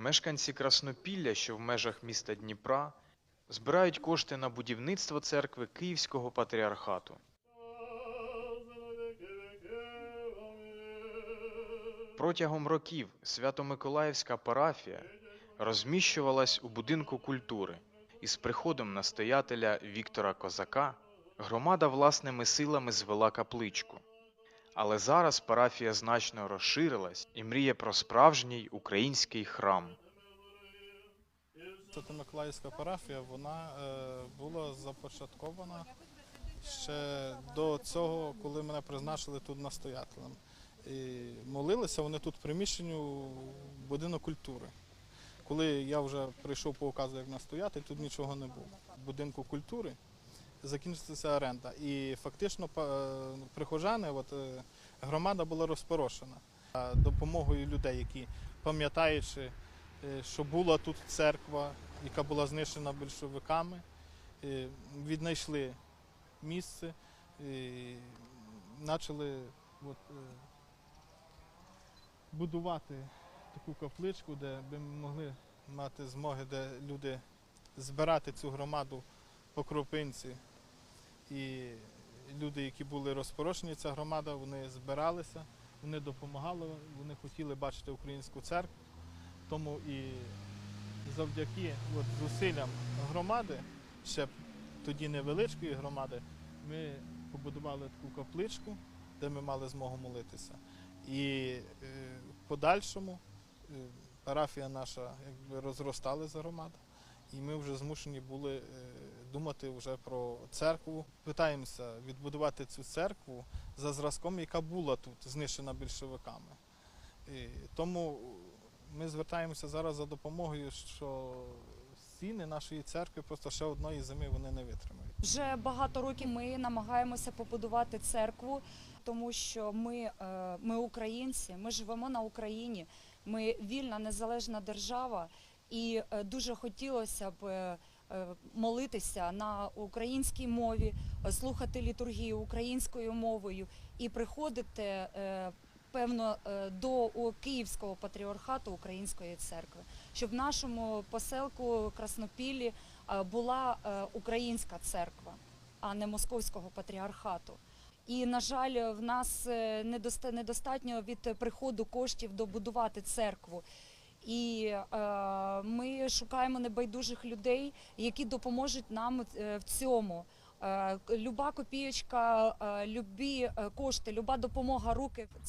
Мешканці Краснопілля, що в межах міста Дніпра, збирають кошти на будівництво церкви Київського патріархату. Протягом років Свято-Миколаївська парафія розміщувалась у будинку культури. І з приходом настоятеля Віктора Козака громада власними силами звела капличку. Але зараз парафія значно розширилась і мріє про справжній український храм. Свято-Миколаївська парафія вона е, була започаткована ще до цього, коли мене призначили тут настоятелем. І молилися вони тут в приміщенню будинок культури. Коли я вже прийшов по указу як настоятель, тут нічого не було. Будинку культури закінчилася оренда. І фактично е, прихожани, от, е, громада була розпорошена. Допомогою людей, які пам'ятаючи е, що була тут церква, яка була знищена більшовиками, віднайшли місце і почали от, будувати таку капличку, де би могли мати змоги, де люди збирати цю громаду по кропинці. І люди, які були розпорошені, ця громада, вони збиралися, вони допомагали, вони хотіли бачити українську церкву. Тому і завдяки от, зусиллям громади, ще тоді невеличкої громади, ми побудували таку капличку, де ми мали змогу молитися. І е, в подальшому е, парафія наша якби розросталася громада, і ми вже змушені були е, думати вже про церкву. Питаємося відбудувати цю церкву за зразком, яка була тут, знищена більшовиками. І тому ми звертаємося зараз за допомогою, що стіни нашої церкви просто ще одної зими вони не витримають. Вже багато років ми намагаємося побудувати церкву, тому що ми, е, ми українці, ми живемо на Україні, ми вільна незалежна держава, і е, дуже хотілося б е, молитися на українській мові, е, слухати літургію українською мовою і приходити. е, Певно, е, до Київського патріархату Української церкви, щоб в нашому поселку Краснопіллі е, була е, українська церква, а не московського патріархату. І, на жаль, в нас е, недоста- недостатньо від приходу коштів добудувати церкву. І е, ми шукаємо небайдужих людей, які допоможуть нам е, в цьому. Е, Люба копієчка, любі кошти, люба допомога руки. Це